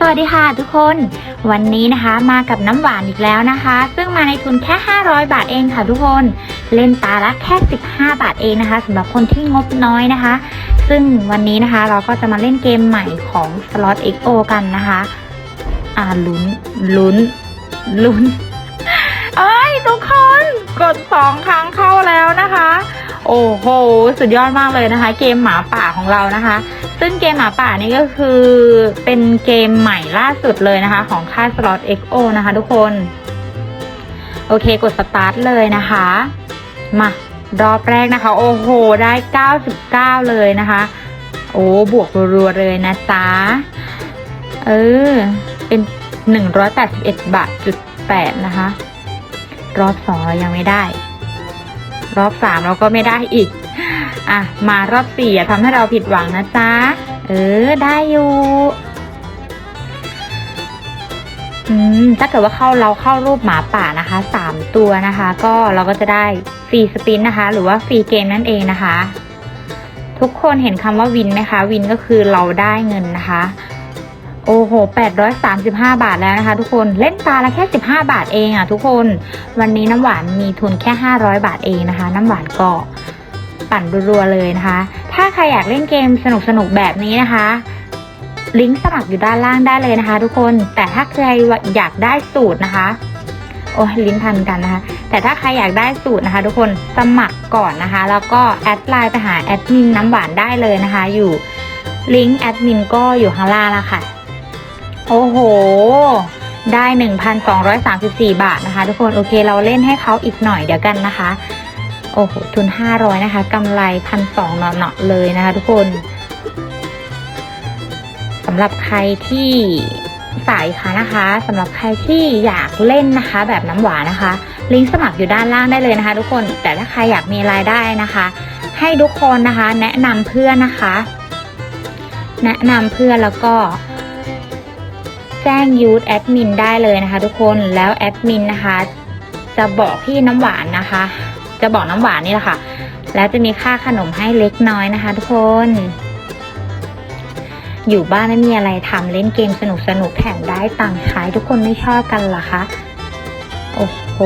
สวัสดีค่ะทุกคน วันนี้นะคะมากับน้ำหวานอีกแล้วนะคะ ซึ่งมาในทุนแค่ 500 บาทเองค่ะทุกคน เล่นตาละแค่ 15 บาทเองนะคะสำหรับคนที่งบน้อยนะคะ ซึ่งวันนี้นะคะเราก็จะมาเล่นเกมใหม่ของ Slot XO กันนะคะ อ่าลุ้นลุ้นลุ้นเอ้ยทุกคนกดสองครั้งเข้าแล้วนะคะ โอ้โห สุดยอดมากเลยนะคะ เกมหมาป่าของเรานะคะ ซึ่งเกมหมาป่านี่ก็คือเป็นเกมใหม่ล่าสุดเลยนะคะ ของค่าย Slot XO นะคะทุกคน โอเคกดสตาร์ทเลยนะคะ มารอบแรกนะคะ โอ้โห ได้ 99 เลยนะคะ โอ้บวกรัวๆเลยนะจ๊ะ เออ เป็น 181 บาทจุด8นะคะ รอบสองเรายังไม่ได้ รอบสามเราก็ไม่ได้อีก อะมารอบสี่อย่าทำให้เราผิดหวังนะจ๊ะ เออได้อยู่อืมถ้าเกิดว่าเข้าเราเข้ารูปหมาป่านะคะสามตัวนะคะ ก็เราก็จะได้ฟรีสปินนะคะ หรือว่าฟรีเกมนั่นเองนะคะ ทุกคนเห็นคำว่าวินไหมคะ วินก็คือเราได้เงินนะคะโอ้โห 835 บาทแล้วนะคะ ทุกคน เล่นตาละแค่ 15 บาทเองอะทุกคน วันนี้น้ำหวานมีทุนแค่ 500 บาทเองนะคะ น้ำหวานก็ ปั่นรัวๆเลยนะคะ ถ้าใครอยากเล่นเกมสนุกๆแบบนี้นะคะ ลิงก์สมัครอยู่ด้านล่างได้เลยนะคะ ทุกคน แต่ถ้าใครอยากได้สูตรนะคะ โอ้ลิ้นพันกันนะคะ แต่ถ้าใครอยากได้สูตรนะคะ ทุกคน สมัครก่อนนะคะ แล้วก็แอดไลน์ไปหาแอดมินน้ำหวานได้เลยนะคะ อยู่ลิงก์แอดมินก็อยู่ข้างล่างแล้วค่ะ โอ้โห ได้ 1,234 บาทนะคะ ทุกคน โอเค เราเล่นให้เขาอีกหน่อยเดี๋ยวกันนะคะ โอ้โห ทุน 500 นะคะกำไรพันสองเนาะๆเลยนะคะทุกคนสำหรับใครที่สายค่ะนะคะสำหรับใครที่อยากเล่นนะคะ แบบน้ำหวานนะคะ ลิงก์สมัครอยู่ด้านล่างได้เลยนะคะ ทุกคนแต่ถ้าใครอยากมีรายได้นะคะ ให้ทุกคนนะคะ แนะนำเพื่อนนะคะ แนะนำเพื่อนแล้วก็แจ้งยูทแอดมินได้เลยนะคะ ทุกคนแล้วแอดมินนะคะ จะบอกพี่น้ำหวานนะคะ จะบอกน้ำหวานนี่แหละค่ะ แล้วจะมีค่าขนมให้เล็กน้อยนะคะ ทุกคน อยู่บ้านไม่มีอะไรทำเล่นเกมสนุกสนุกแถมได้ตังค์ใช้ทุกคนไม่ชอบกันหรอคะโอ้โห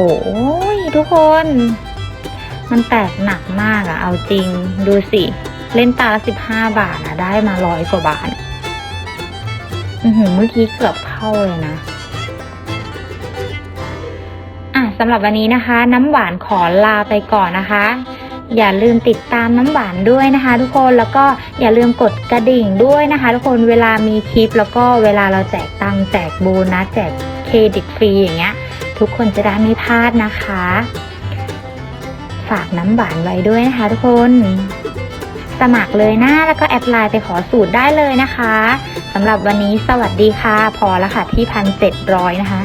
ทุกคน มันแตกหนักมากอะเอาจริงดูสิ เล่นตาละสิบห้าบาทนะได้มาร้อยกว่าบาทอือหือเมื่อกี้เกือบเข้าเลยนะ สำหรับวันนี้นะคะ น้ำหวานขอลาไปก่อนนะคะ อย่าลืมติดตามน้ำหวานด้วยนะคะ ทุกคนแล้วก็อย่าลืมกดกระดิ่งด้วยนะคะ ทุกคนเวลามีคลิปแล้วก็เวลาเราแจกตังแจกโบนัสแจกเครดิตฟรีอย่างเงี้ย ทุกคนจะได้ไม่พลาดนะคะ ฝากน้ำหวานไว้ด้วยนะคะ ทุกคนสมัครเลยนะแล้วก็แอดไลน์ไปขอสูตรได้เลยนะคะสำหรับวันนี้สวัสดีค่ะ พอแล้วค่ะที่พันเจ็ดร้อยนะคะ